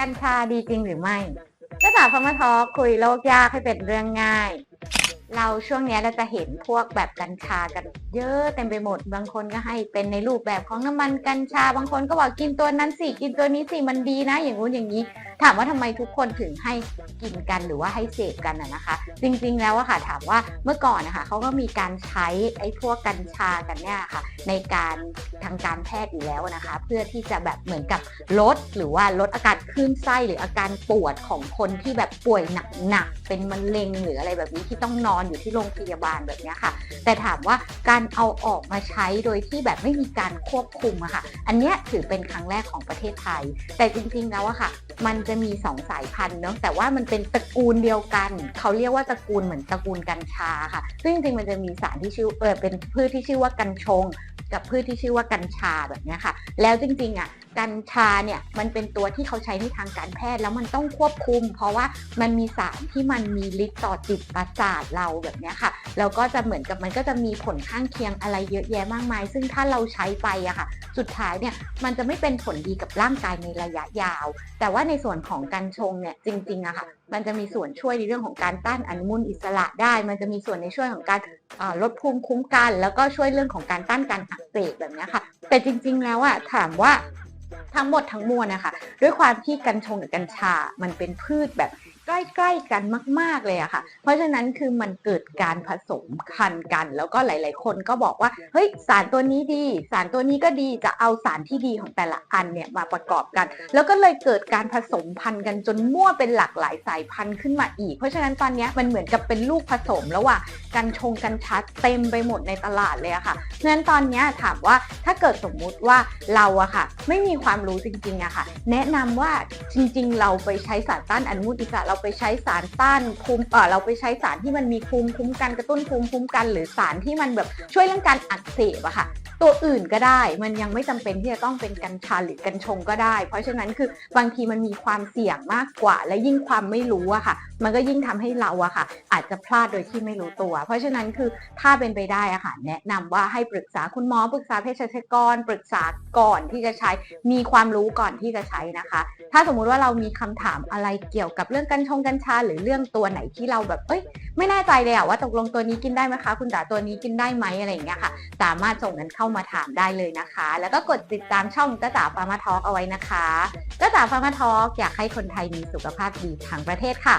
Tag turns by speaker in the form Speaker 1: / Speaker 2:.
Speaker 1: กัญชาดีจริงหรือไม่ก็สาวพมทอคุยโลกยากให้เป็นเรื่องง่าย เราช่วงนี้เราจะเห็นพวกแบบกัญชากัน เยอะเต็มไปหมด บางคนก็ให้เป็นในรูปแบบของน้ำมันกัญชา บางคนก็บอกกินตัวนั้นสิ กินตัวนี้สิ มันดีนะ อย่างงู้นอย่างนี้ ถามว่าทำไมทุกคนถึงให้กินกันหรือว่าให้เสพกันอะนะคะ จริงๆแล้วอะค่ะถามว่าเมื่อก่อนนะคะเขาก็มีการใช้ไอ้พวกกัญชากันเนี่ยค่ะ ในการทางการแพทย์อยู่แล้วนะคะ เพื่อที่จะแบบเหมือนกับลดหรือว่าลดอาการคลื่นไส้หรืออาการปวดของคนที่แบบป่วยหนักๆเป็นมะเร็งหรืออะไรแบบนี้ที่ต้องนอนอยู่ที่โรงพยาบาลแบบนี้ค่ะ แต่ถามว่าการเอาออกมาใช้โดยที่แบบไม่มีการควบคุมอะค่ะ อันเนี้ยถือเป็นครั้งแรกของประเทศไทย แต่จริงๆแล้วอะค่ะ มันจะจะมีสองสายพันธุ์เนาะแต่ว่ามันเป็นตระกูลเดียวกัน เขาเรียกว่าตระกูลเหมือนตระกูลกัญชาค่ะ ซึ่งจริงๆมันจะมีสารที่ชื่อเออเป็นพืชที่ชื่อว่ากัญชง กับพืชที่ชื่อว่ากัญชาแบบนี้ค่ะ แล้วจริงๆอะกัญชาเนี่ยมันเป็นตัวที่เขาใช้ในทางการแพทย์แล้วมันต้องควบคุม เพราะว่ามันมีสารที่มันมีฤทธิ์ต่อจิตประสาทเราแบบนี้ค่ะแล้วก็จะเหมือนกับมันก็จะมีผลข้างเคียงอะไรเยอะแยะมากมาย ซึ่งถ้าเราใช้ไปอะค่ะ สุดท้ายเนี่ยมันจะไม่เป็นผลดีกับร่างกายในระยะยาว แต่ว่าในส่วนของกัญชงเนี่ยจริงๆอะค่ะมันจะมีส่วนช่วยในเรื่องของการต้านอนุมูลอิสระได้ มันจะมีส่วนในช่วยของการลดภูมิคุ้มกัน แล้วก็ช่วยเรื่องของการต้านการอักเสบแบบนี้ค่ะ แต่จริง ๆ แล้วอะถามว่า ทั้งหมดทั้งมวลนะคะด้วยความที่กัญชงกับกัญชา มันเป็นพืชแบบ ใกล้ๆกันมาก ๆเลยอะค่ะ เพราะฉะนั้นคือมันเกิดการผสมพันธุ์กัน แล้วก็หลาย ๆ คนก็บอกว่าเฮ้ยสารตัวนี้ดี สารตัวนี้ก็ดีจะเอาสารที่ดีของแต่ละอันเนี่ยมาประกอบกัน แล้วก็เลยเกิดการผสมพันธุ์กันจนมั่วเป็นหลากหลายสายพันธุ์ขึ้นมาอีก เพราะฉะนั้นตอนนี้มันเหมือนกับเป็นลูกผสมแล้วว่ากัญชงกัญชาเต็มไปหมดในตลาดเลยอะค่ะเพราะฉะนั้นตอนนี้ถามว่าถ้าเกิดสมมุติว่าเราอะค่ะ ไม่มีความรู้จริงๆอะค่ะ แนะนำว่าจริงๆ เราไปใช้สารต้านอนุมูลอิสระเราไปใช้สารต้านภูมิเออเราไปใช้สารที่มันมีภูมิคุ้มกันกระตุ้นภูมิคุ้มกัน หรือสารที่มันแบบช่วยเรื่องการอักเสบอะค่ะ ตัวอื่นก็ได้ มันยังไม่จำเป็นที่จะต้องเป็นกัญชาหรือกัญชงก็ได้ เพราะฉะนั้นคือบางทีมันมีความเสี่ยงมากกว่า และยิ่งความไม่รู้อะค่ะ มันก็ยิ่งทำให้เราอะค่ะ อาจจะพลาดโดยที่ไม่รู้ตัว เพราะฉะนั้นคือถ้าเป็นไปได้อะค่ะ แนะนำว่าให้ปรึกษาคุณหมอปรึกษาเภสัชกร ปรึกษาก่อนที่จะใช้ มีความรู้ก่อนที่จะใช้นะคะ ถ้าสมมุติว่าเรามีคำถามอะไรเกี่ยวกับเรื่องกัญชงกัญชา หรือเรื่องตัวไหนที่เราแบบเอ้ยไม่แน่ใจเลยอะว่าตกลงตัวนี้กินได้ไหมคะ คุณจ๋าตัวนี้กินได้ไหมอะไรอย่างเงี้ยค่ะ สามารถส่งกันเข้ามาถามได้เลยนะคะ แล้วก็กดติดตามช่องจ้าจ่าฟาร์มาทอล์กเอาไว้นะคะจ้าจ่าฟาร์มาทอล์กอยากให้คนไทยมีสุขภาพดีทั้งประเทศค่ะ